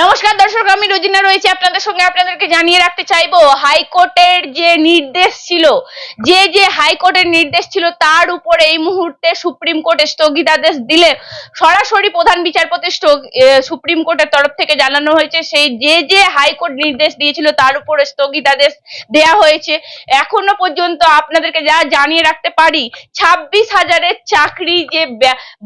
নমস্কার দর্শক, আমি রোজিনা রয়েছে। আপনাদের সঙ্গে আপনাদেরকে জানিয়ে রাখতে চাইব, হাইকোর্টের যে নির্দেশ ছিল, যে যে হাইকোর্টের নির্দেশ ছিল, তার উপর এই মুহূর্তে সুপ্রিম কোর্ট স্থগিতাদেশ দিলে সরাসরি প্রধান বিচারপতি সুপ্রিম কোর্টের তরফ থেকে জানানো হয়েছে, সেই যে যে হাইকোর্ট নির্দেশ দিয়েছিল, তার উপর স্থগিতাদেশ দেয়া হয়েছে। এখনও পর্যন্ত আপনাদেরকে যা জানিয়ে রাখতে পারি, ছাব্বিশ হাজারের চাকরি যে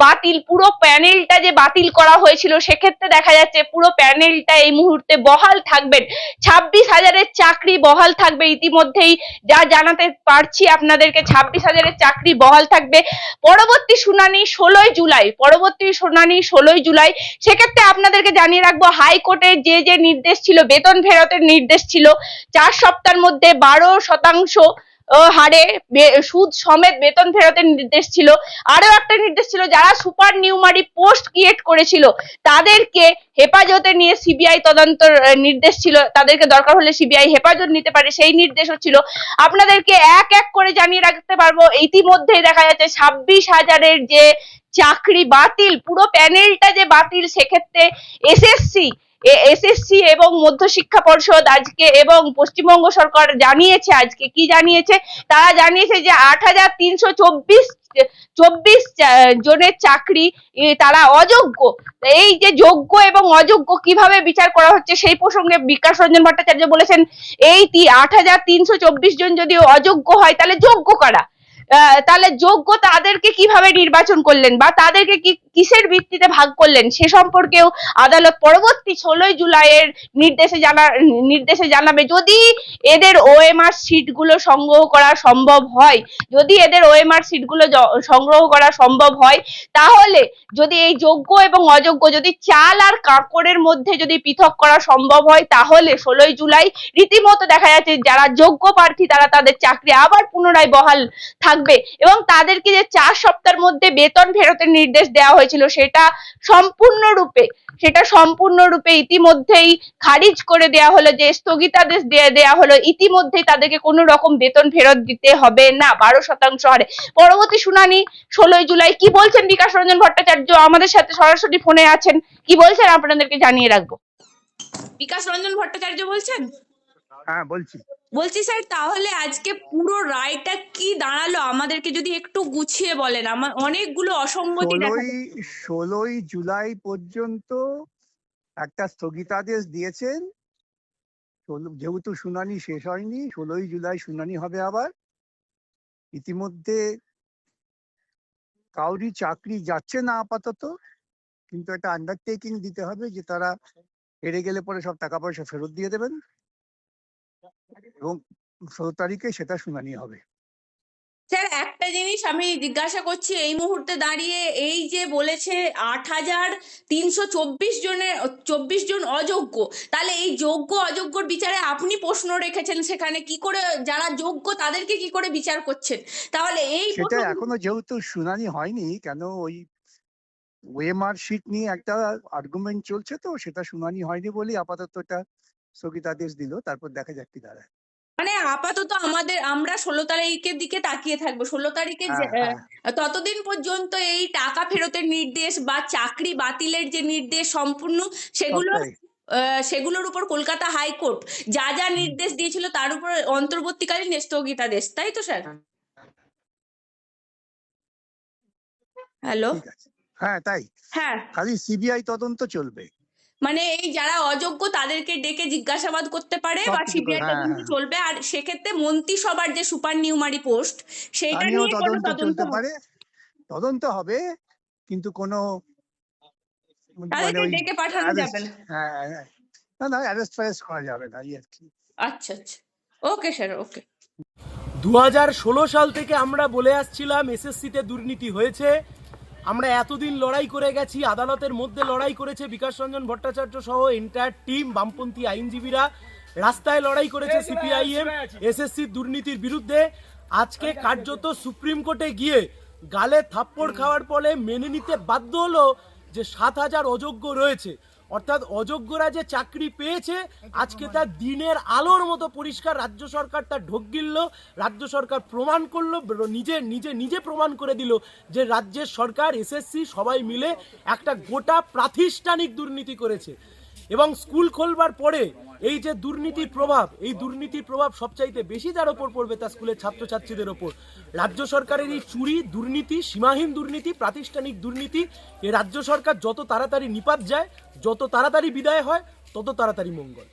বাতিল, পুরো প্যানেলটা যে বাতিল করা হয়েছিল, সেক্ষেত্রে দেখা যাচ্ছে পুরো প্যানেলটা এই মুহূর্তে বহাল থাকবেন। ছাব্বিশ হাজারের চাকরি বহাল থাকবে। ইতিমধ্যেই যা জানাতে পারছি আপনাদেরকে, ছাব্বিশ হাজারের চাকরি বহাল থাকবে। পরবর্তী শুনানি ষোলোই জুলাই, পরবর্তী শুনানি ষোলোই জুলাই। সেক্ষেত্রে আপনাদেরকে জানিয়ে রাখব, হাইকোর্টের যে যে নির্দেশ ছিল, বেতন ফেরতের নির্দেশ ছিল, চার সপ্তাহের মধ্যে বারো শতাংশ হারে সুদ সমেত বেতন ফেরতের নির্দেশ ছিল। আরও একটা নির্দেশ ছিল, যারা সুপার নিউমারি পোস্ট ক্রিয়েট করেছিল, তাদেরকে হেফাজতে নিয়ে সিবিআই তদন্ত নির্দেশ ছিল। তাদেরকে দরকার হলে সিবিআই হেফাজত নিতে পারে, সেই নির্দেশও ছিল। আপনাদেরকে এক এক করে জানিয়ে রাখতে পারব, ইতিমধ্যেই দেখা যাচ্ছে ছাব্বিশ হাজারের যে চাকরি বাতিল, পুরো প্যানেলটা যে বাতিল, সেক্ষেত্রে এসএসসি এসএসসি এবং মধ্যশিক্ষা পর্ষদ আজকে এবং পশ্চিমবঙ্গ সরকার জানিয়েছে আজকে। কি জানিয়েছে? তারা জানিয়েছে যে আট হাজার তিনশো চব্বিশ চব্বিশ জনের চাকরি তারা অযোগ্য। এই যে যোগ্য এবং অযোগ্য কীভাবে বিচার করা হচ্ছে সেই প্রসঙ্গে বিকাশ রঞ্জন ভট্টাচার্য বলেছেন, এই আট হাজার তিনশো চব্বিশ জন যদি অযোগ্য হয়, তাহলে যোগ্য কারা? তাহলে যোগ্য তাদেরকে কীভাবে নির্বাচন করলেন বা তাদেরকে কি, কিসের ভিত্তিতে ভাগ করলেন সে সম্পর্কেও আদালত পরবর্তী ষোলোই জুলাইয়ের নির্দেশে জানা, নির্দেশে জানাবে। যদি এদের ওএমআর সিটগুলো সংগ্রহ করা সম্ভব হয়, যদি এদের ওএমআর সিটগুলো সংগ্রহ করা সম্ভব হয়, তাহলে যদি এই যোগ্য এবং অযোগ্য যদি চাল আর কাঁকড়ের মধ্যে যদি পৃথক করা সম্ভব হয়, তাহলে ষোলোই জুলাই রীতিমতো দেখা যাচ্ছে যারা যোগ্য প্রার্থী তারা তাদের চাকরি আবার পুনরায় বহাল থাকবে। এবং তাদেরকে যে চার সপ্তাহের মধ্যে বেতন ফেরতের নির্দেশ দেওয়া হয়েছিল, সেটা সম্পূর্ণরূপে সেটা সম্পূর্ণরূপে ইতিমধ্যেই খারিজ করে দেওয়া হলো, যে স্থগিতাদেশ দিয়ে দেওয়া হলো, ইতিমধ্যেই তাদেরকে কোনো রকম বেতন ফেরত দিতে হবে না, বারো শতাংশ হারে। পরবর্তী শুনানি ষোলোই জুলাই। কি বলছেন বিকাশ রঞ্জন ভট্টাচার্য? আমাদের সাথে সরাসরি ফোনে আছেন। কি বলছেন? আপনাদেরকে জানিয়ে রাখব। বিকাশ রঞ্জন ভট্টাচার্য বলছেন? হ্যাঁ বলছি। বলছি স্যার তাহলে আজকে পুরো রায়টা কি দাঁড়াল? আমাদেরকে যদি একটু গুছিয়ে বলেন। আমার অনেকগুলো অসম্মতি দেখা ষোলোই ষোলোই জুলাই পর্যন্ত একটা স্থগিতাদেশ দিয়েছেন। যেহেতু শুনানি শেষ হয়নি ষোলোই জুলাই শুনানি হবে আবার। ইতিমধ্যে কাউরি চাকরি যাচ্ছে না আপাতত কিন্তু একটা আন্ডারটেকিং দিতে হবে যে তারা হেরে গেলে পরে সব টাকা পয়সা ফেরত দিয়ে দেবেন। এবং ষোলো তারিখে সেটা শুনানি হবে। স্যার একটা জিনিস আমি জিজ্ঞাসা করছি এই মুহূর্তে দাঁড়িয়ে এই যে বলেছে আট হাজার তিনশো চব্বিশ জনের চব্বিশ জন অযোগ্য তাহলে এই যোগ্য অযোগ্যর বিচারে আপনি প্রশ্ন রেখেছেন সেখানে কি করে যারা যোগ্য তাদেরকে কি করে বিচার করছেন? তাহলে এই সেটা এখনও যেহেতু শুনানি হয়নি কেন ওই ওএমআর শিট নিয়ে একটা আর্গুমেন্ট চলছে তো সেটা শুনানি হয়নি বলেই আপাতত এটা স্থগিতাদেশ দিল তারপর দেখা যাক কি দাঁড়ায়। মানে আপাতত আমাদের আমরা ষোলো তারিখের দিকে তাকিয়ে থাকব। ষোলো তারিখে হ্যাঁ, হ্যাঁ। ততদিন পর্যন্ত এই টাকা ফেরতের নির্দেশ বা চাকরি বাতিলের যে নির্দেশ সম্পূর্ণ সেগুলো সেগুলোর উপর কলকাতা হাইকোর্ট যা যা নির্দেশ দিয়েছিল তার উপর অন্তর্বর্তীকালীন স্থগিতাদেশ তাই তো স্যার? হ্যালো? হ্যাঁ তাই। হ্যাঁ। খালি সিবিআই তদন্ত চলবে। মানে এই যারা অযোগ্য তাদেরকে ডেকে জিজ্ঞাসাবাদ করতে পারে বা সিবিআই হ্যাঁ, তদন্ত হ্যাঁ। চলবে আর সেক্ষেত্রে মন্ত্রিসভার যে সুপার নিউমারি পোস্ট সেইটা নিয়ে কোনো তদন্ত? পারে তদন্ত হবে কিন্তু কোনো মানে তাদেরকে ডেকে পাঠানো যাবে না হ্যাঁ হ্যাঁ। না না অ্যারেস্ট ফ্যারেস্ট করা যাবে না আর কি আচ্ছা আচ্ছা ওকে স্যার ওকে দু হাজার ষোলো সাল থেকে আমরা বলে আসছিলাম এসএসসিতে দুর্নীতি হয়েছে আমরা এতদিন লড়াই করে গেছি আদালতের মধ্যে লড়াই করেছে বিকাশ রঞ্জন ভট্টাচার্য সহ এন্টায়ার টিম বামপন্থী আইনজীবীরা। রাস্তায় লড়াই করেছে সিপিআইএম এসএসসির দুর্নীতির বিরুদ্ধে। আজকে কার্যত সুপ্রিম কোর্টে গিয়ে গালে থাপ্পড় খাওয়ার ফলে মেনে নিতে বাধ্য হলো যে সাত হাজার অযোগ্য রয়েছে। অর্থাৎ অযোগ্যরা যে চাকরি পেয়েছে, আজকে তার দিনের আলোর মতো পরিষ্কার রাজ্য সরকার তার ঢোক গিলল, রাজ্য সরকার প্রমাণ করল নিজে নিজে নিজে প্রমাণ করে দিল যে রাজ্যের সরকার, এসএসসি সবাই মিলে একটা গোটা প্রাতিষ্ঠানিক দুর্নীতি করেছে। এবং স্কুল খোলবার পরে এই যে দুর্নীতির প্রভাব, এই দুর্নীতির প্রভাব সবচাইতে বেশি যার ওপর পড়বে তা স্কুলের ছাত্রছাত্রীদের ওপর। রাজ্য সরকারের এই চুরি দুর্নীতি, সীমাহীন দুর্নীতি, প্রাতিষ্ঠানিক দুর্নীতি, এ রাজ্য সরকার যত তাড়াতাড়ি নিপাত যায়, যত তাড়াতাড়ি বিদায় হয়, তত তাড়াতাড়ি মঙ্গল।